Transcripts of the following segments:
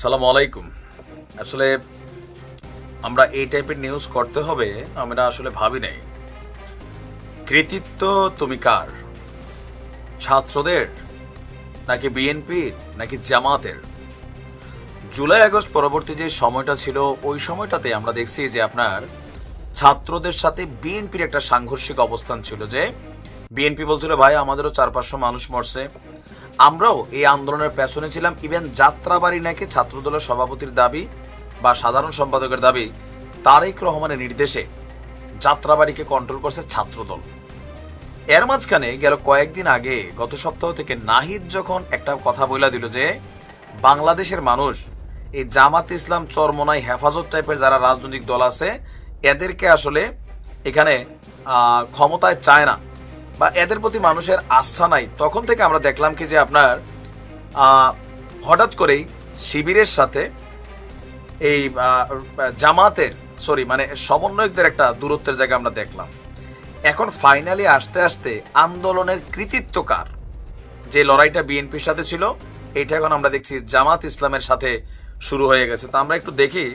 সালাম আলাইকুম। আসলে আমরা এই টাইপের নিউজ করতে হবে, আমরা আসলে ভাবি নাই। কৃতিত্ব তুমি কার? ছাত্রদের? নাকি বিএনপির? নাকি জামাতের? জুলাই আগস্ট পরবর্তী যে সময়টা ছিল, ওই সময়টাতে আমরা দেখছি যে আপনার ছাত্রদের সাথে বিএনপির একটা সাংঘর্ষিক অবস্থান ছিল যে, বিএনপি বলছিল, ভাই, আমাদেরও চার পাঁচশো মানুষ মরছে। আমরাও এই আন্দোলনের পেছনে ছিলাম। ইভেন যাত্রাবাড়ি নাকি ছাত্রদলের সভাপতির দাবি বা সাধারণ সম্পাদকের দাবি, তারেক রহমানের নির্দেশে যাত্রাবাড়িকে কন্ট্রোল করছে ছাত্রদল। এর মাঝখানে গেল কয়েকদিন আগে, গত সপ্তাহ থেকে নাহিদ যখন একটা কথা বলে দিল যে, বাংলাদেশের মানুষ এই জামাত ইসলাম চরমনাই হেফাজত টাইপের যারা রাজনৈতিক দল আছে, এদেরকে আসলে এখানে ক্ষমতায় চায় না। বা এদের প্রতি মানুষের আস্থা নাই, তখন থেকে আমরা দেখলাম কি যে আপনার হঠাৎ করেই শিবিরের সাথে এই জামাতের সরি মানে সমন্বয়কদের একটা দূরত্বের জায়গা আমরা দেখলাম। এখন ফাইনালি আসতে আসতে আন্দোলনের কৃতিত্ব কার? যে লড়াইটা বিএনপির সাথে ছিল, এটা এখন আমরা দেখছি জামাত ইসলামের সাথে শুরু হয়ে গেছে। তো আমরা একটু দেখি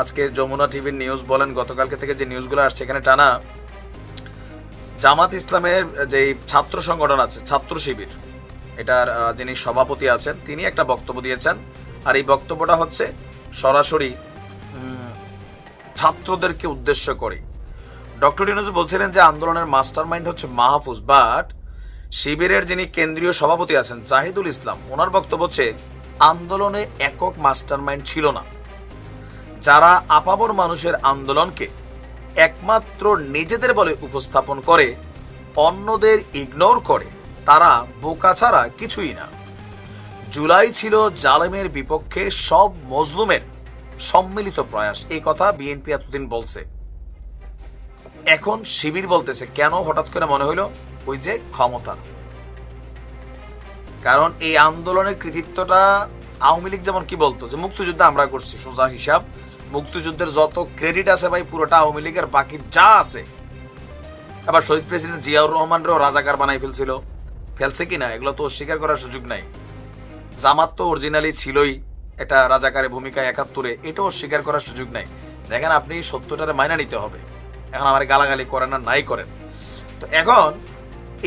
আজকে যমুনা টিভির নিউজ বলেন, গতকালকে থেকে যে নিউজগুলো আসছে, এখানে টানা জামাত ইসলামের যে ছাত্র সংগঠন আছে, ছাত্র শিবির, এটার যিনি সভাপতি আছেন, তিনি একটা বক্তব্য দিয়েছেন। আর এই বক্তব্যটা হচ্ছে সরাসরি ছাত্রদেরকে উদ্দেশ্য করে। ডক্টর ইউনুস বলছিলেন যে আন্দোলনের মাস্টার মাইন্ড হচ্ছে মাহফুজ, বাট শিবিরের যিনি কেন্দ্রীয় সভাপতি আছেন, জাহিদুল ইসলাম, ওনার বক্তব্য হচ্ছে আন্দোলনে একক মাস্টার মাইন্ড ছিল না। যারা আপাবর মানুষের আন্দোলনকে একমাত্র নিজেদের বলে উপস্থাপন করে, অন্যদের ইগনোর করে, তারা বোকা ছাড়া কিছুই না। জুলাই ছিল জালেমের বিপক্ষে সব মজলুমের সম্মিলিত প্রয়াস, এই কথা বিএনপি এতদিন বলছে। এখন শিবির বলতেছে, কেন হঠাৎ করে মনে হইল ওই যে ক্ষমতা? কারণ এই আন্দোলনের কৃতিত্বটা আওয়ামী লীগ যেমন কি বলতো, যে মুক্তিযুদ্ধ আমরা করছি, সোজা হিসাব মুক্তিযুদ্ধের যত ক্রেডিট আছে ভাই, পুরোটা আওয়ামী লীগের, বাকি যা আছে। আবার শহীদ প্রেসিডেন্ট জিয়াউর রহমানরাও রাজাকার বানাই ফেলছিল। ফেলছে কিনা এগুলো তো অস্বীকার করার সুযোগ নাই। জামাত তো অরিজিনালি ছিলই এটা রাজাকারের ভূমিকা একাত্তরে, এটাও অস্বীকার করার সুযোগ নাই। দেখেন আপনি সত্যটারে মাইনা নিতে হবে। এখন আমার গালাগালি করেন আর নাই করেন। তো এখন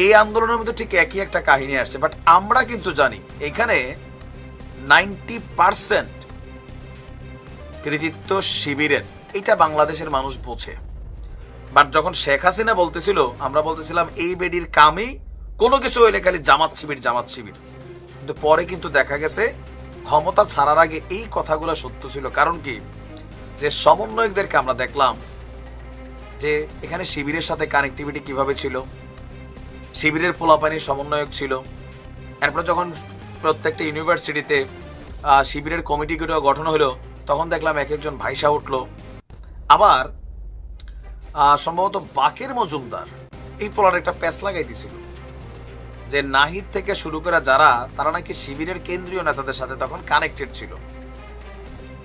এই আন্দোলনের মধ্যে ঠিক একই একটা কাহিনী আসছে বাট আমরা কিন্তু জানি এখানে নাইনটি পার্সেন্ট কৃতিত্ব শিবিরের। এটা বাংলাদেশের মানুষ বোঝে। বাট যখন শেখ হাসিনা বলতেছিল, আমরা বলতেছিলাম, এই বেডির কামই কোনো কিছু হইলে খালি জামাত শিবির জামাত শিবির। কিন্তু পরে কিন্তু দেখা গেছে, ক্ষমতা ছাড়ার আগে এই কথাগুলো সত্য ছিল। কারণ কি? যে সমন্বয়কদেরকে আমরা দেখলাম, যে এখানে শিবিরের সাথে কানেক্টিভিটি কীভাবে ছিল, শিবিরের পোলাপানির সমন্বয়ক ছিল। এরপর যখন প্রত্যেকটা ইউনিভার্সিটিতে শিবিরের কমিটিগুলো গঠন হলো তখন দেখলাম এক একজন ভাইসা উঠল। আবার সম্ভবত বাকের মজুমদার এই পোলার একটা প্যাচ লাগাই দিছিল। যে নাহিদ থেকে শুরু করে যারা, তারা নাকি শিবিরের কেন্দ্রীয় নেতাদের সাথে তখন কানেক্টেড ছিল।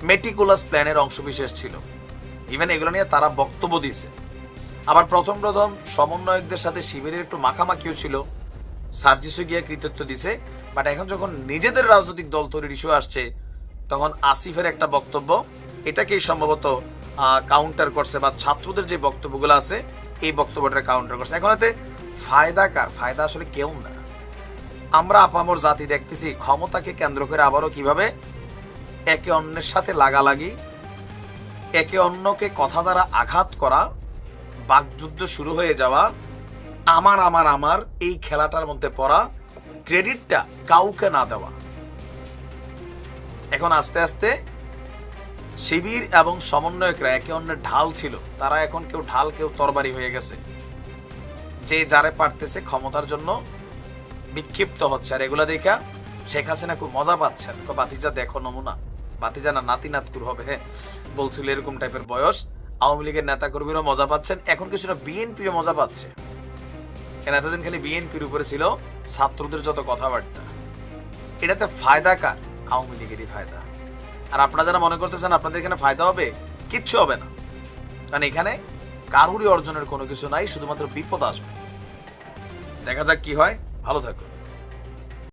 মেটিকুলাস প্ল্যানের অংশবিশেষ ছিল। ইভেন এগুলো নিয়ে তারা বক্তব্য দিছে আবার প্রথম প্রথম সমন্বয়কদের সাথে শিবিরের একটু মাখামাখিও ছিল। সার্জিসও গিয়ে কৃতিত্ব দিছে বাট এখন যখন নিজেদের রাজনৈতিক দল তৈরির ইস্যু আসছে তখন আসিফের একটা বক্তব্য। এটাকেই সম্ভবত কাউন্টার করছে বা ছাত্রদের যে বক্তব্যগুলো আছে, এই বক্তব্যটা কাউন্টার করছে। এখন এতে ফায়দা কার? ফায়দা আসলে কেউ না। আমরা আপামর জাতি দেখতেছি, ক্ষমতাকে কেন্দ্র করে আবারও কীভাবে? একে অন্যের সাথে লাগালাগি, একে অন্যকে কথা দ্বারা আঘাত করা, বাকযুদ্ধ শুরু হয়ে যাওয়া, আমার আমার আমার এই খেলাটার মধ্যে পড়া ক্রেডিটটা কাউকে না দেওয়া। এখন আস্তে আস্তে শিবির এবং সমন্বয়করা একে অন্যের ঢাল ছিল। তারা এখন কেউ ঢাল, কেউ তরবারি হয়ে গেছে। যে যারে পারতেছে ক্ষমতার জন্য বিক্ষিপ্ত হচ্ছে। আর এগুলা দেখা শেখ হাসিনা খুব মজা পাচ্ছেন বাতিজা দেখো নমুনা। বাতিজা না নাতি নাতকুর হবে হ্যাঁ? বলছিল এরকম টাইপের বয়স। আওয়ামী লীগের নেতা কর্মীরাও মজা পাচ্ছেন এখন কিছুটা বিএনপিও মজা পাচ্ছে। কেন, এতদিন খালি বিএনপির উপরে ছিল ছাত্রদের যত কথাবার্তা। এটাতে ফায়দা কার? আওয়ামী লীগেরই ফায়দা। আর আপনারা যারা মনে করতেছেন আপনাদের এখানে ফায়দা হবে, কিচ্ছু হবে না। কারণ এখানে কারুরই অর্জনের কোনো কিছু নাই, শুধুমাত্র বিপদ আসবে। দেখা যাক কি হয়। ভালো থাকুন।